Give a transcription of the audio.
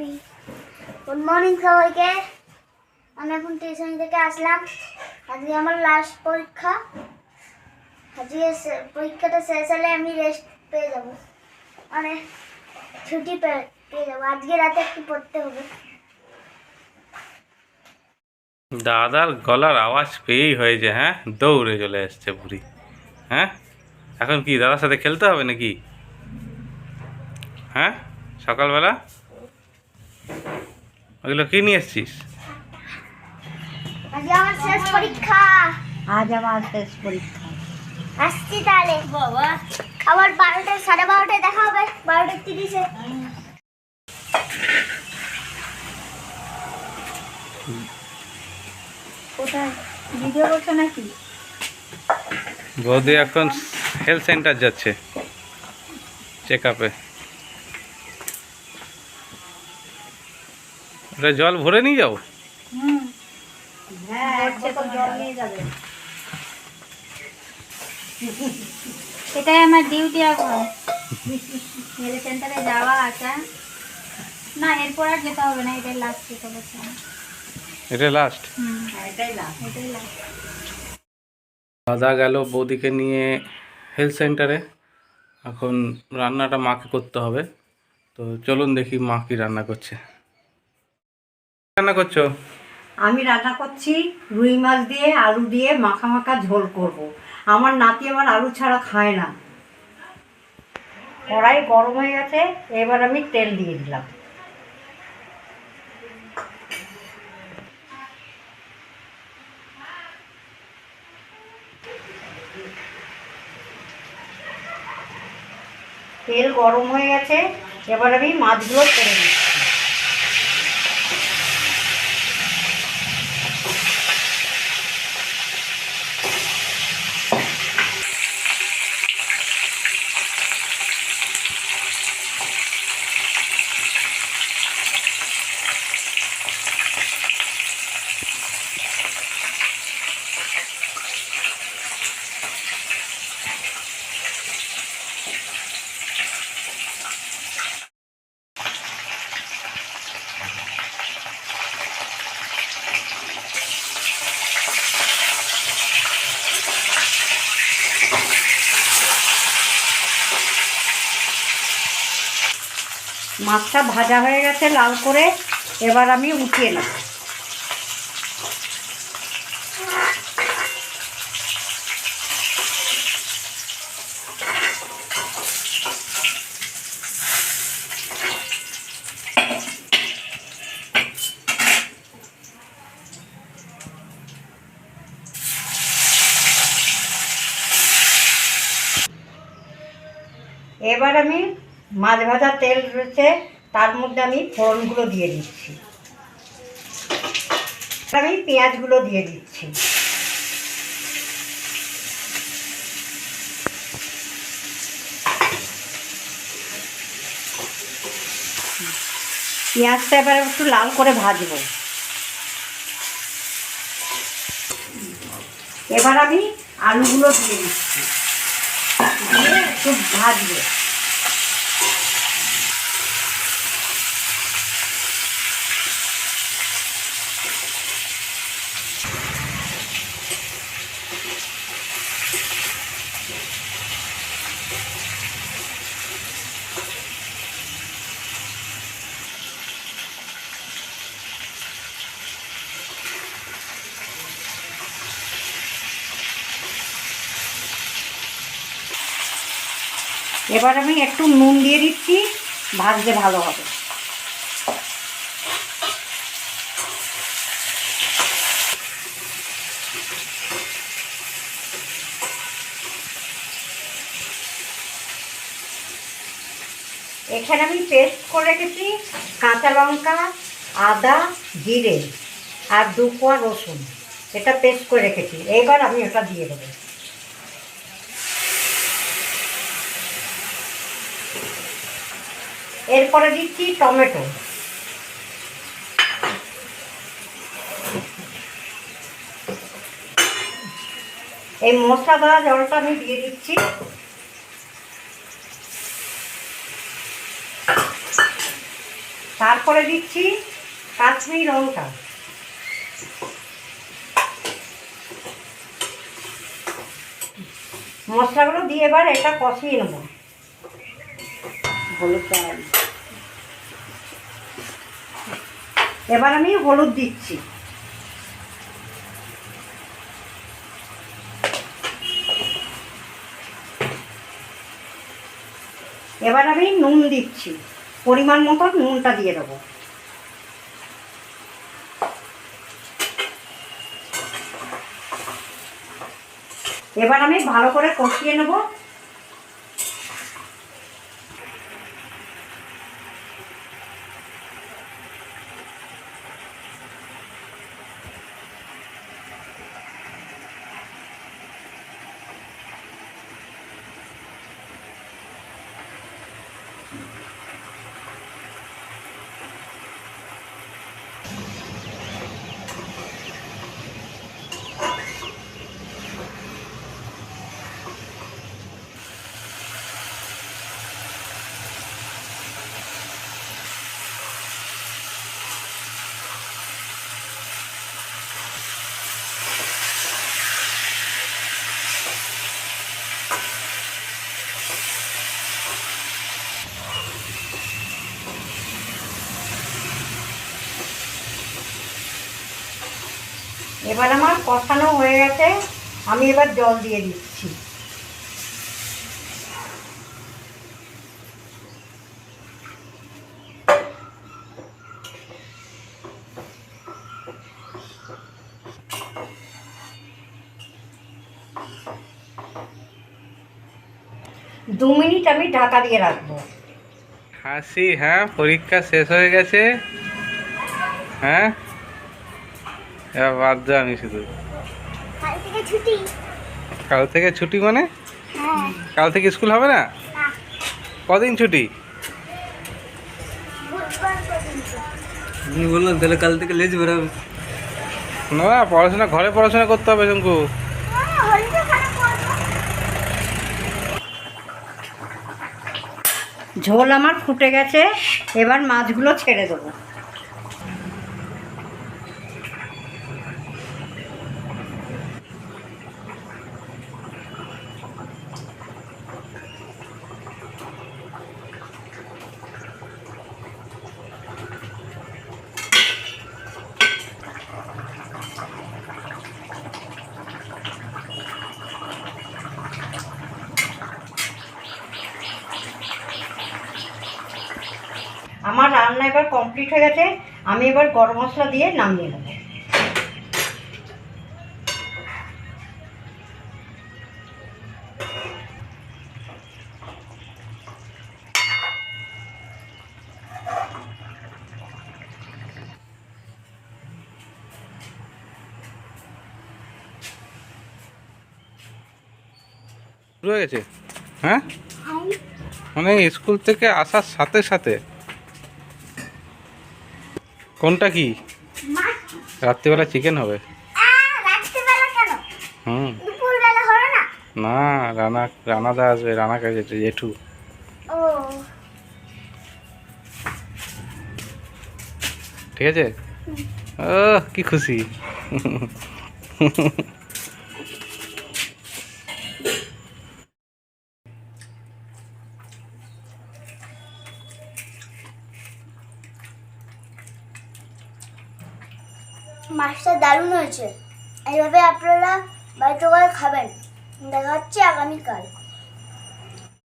Baby good morning সবাইকে। আমি এখন টিউশন থেকে আসলাম। আজকে আমার লাস্ট পরীক্ষা। আজকে পরীক্ষাটা শেষ হলে আমি রেস্ট পেয়ে যাব। মানে ছুটি পেয়ে যাব। আজকে রাতে একটু পড়তে হবে। দাদার গলার আওয়াজ পেয়েই হয়েছে হ্যাঁ? দৌড়ে চলে এসছে বুড়ি হ্যাঁ? এখন কি, দাদার সাথে খেলতে হবে নাকি? হ্যাঁ? সকালবেলা? ওগুলো কি নিয়ে এসছিস? আজকে আমার শেষ পরীক্ষা। আজ আমার শেষ পরীক্ষা। আসছি তাহলে। বাবা আবার বারোটা সাড়ে বারোটায় দেখা হবে। বারোটা তিরিশে। কোথায়? ভিডিও করছ নাকি? বৌদি এখন হেলথ সেন্টার যাচ্ছে। চেক আপে ওটা জল ভরে নিয়ে যাও। হুম। হ্যাঁ হচ্ছে তো জল নিয়ে যাবে। এটাই আমার ডিউটি এখন। হেলথ সেন্টারে যাওয়া আসা না এরপর আর যেতে হবে না এটাই লাস্ট যেতে বলছে এটা লাস্ট এটাই লাস্ট এটাই লাস্ট দাদা গেল বৌদিকে নিয়ে হেলথ সেন্টারে এখন রান্নাটা মাকে করতে হবে। তো চলুন দেখি মা কি রান্না করছে। রান্না করছ? আমি রান্না করছি রুই মাছ দিয়ে, আলু দিয়ে মাখা মাখা ঝোল করব। আমার নাতি আমার আলু ছাড়া খায় না। কড়াই গরম হয়ে গেছে, এবার আমি তেল দিয়ে দিলাম। তেল গরম হয়ে গেছে, এবার আমি মাছগুলো ছেড়ে দিচ্ছি। মাছটা ভাজা হয়ে গেছে লাল করে এবার আমি উঠিয়ে নেব। এবার আমি মাছ ভাজা তেল রয়েছে, তার মধ্যে আমি ফোড়নগুলো দিয়ে দিচ্ছি। আমি পেঁয়াজগুলো দিয়ে দিচ্ছি। পেঁয়াজটা এবার একটু লাল করে ভাজবো। এবার আমি আলুগুলো দিয়ে দিচ্ছি। দিয়ে একটু ভাজবো। এবার আমি একটু নুন দিয়ে দিচ্ছি ভাজতে ভালো হবে। এখানে আমি পেস্ট করে রেখেছি কাঁচা লঙ্কা, আদা, জিরে আর দু রসুন। এটা পেস্ট করে রেখেছি। এবার আমি ওটা দিয়ে দেবো। এরপরে দিচ্ছি টমেটো। এই মশলা দেওয়া জলটা আমি দিয়ে দিচ্ছি। তারপরে দিচ্ছি কাশ্মীর লঙ্কা। মশলাগুলো দিয়ে এবার এটা কষিয়ে নেব। হলুদ এবার আমি হলুদ দিচ্ছি। এবার আমি নুন দিচ্ছি। পরিমাণ মতো নুনটা দিয়ে দেবো। এবার আমি ভালো করে কষিয়ে নেব। এবার আমার কষানো হয়ে গেছে, আমি এবার জল দিয়ে দিচ্ছি। দু মিনিট আমি ঢাকা দিয়ে রাখব। হাসি হ্যাঁ পরীক্ষা শেষ হয়ে গেছে। হ্যাঁ? এবার বাদ দে আমি শুধু। কাল থেকে ছুটি? কাল থেকে ছুটি মানে? হ্যাঁ। কাল থেকে স্কুল হবে না? কদিন ছুটি? বললাম তাহলে কাল থেকে লেজ বেরোবে। না পড়াশোনা ঘরে পড়াশোনা করতে হবে শঙ্কু। হ্যাঁ ঝোল আমার ফুটে গেছে এবার মাছগুলো ছেড়ে দেবো আমার রান্না এবার কমপ্লিট হয়ে গেছে, আমি এবার গরম মশলা দিয়ে নামিয়ে নেব। হয়ে গেছে? হ্যাঁ? মানে স্কুল থেকে আসার সাথে সাথে কোনটা কি? রাত্রিবেলা চিকেন হবে? হুম। না? রানা রানা রানাদা আসবে রানা কাছে জেঠু। ঠিক আছে? ও কি খুশি। মাছটা দারুণ হয়েছে। এইভাবে আপনারা বাড়িতে করে খাবেন। দেখা হচ্ছে আগামীকাল।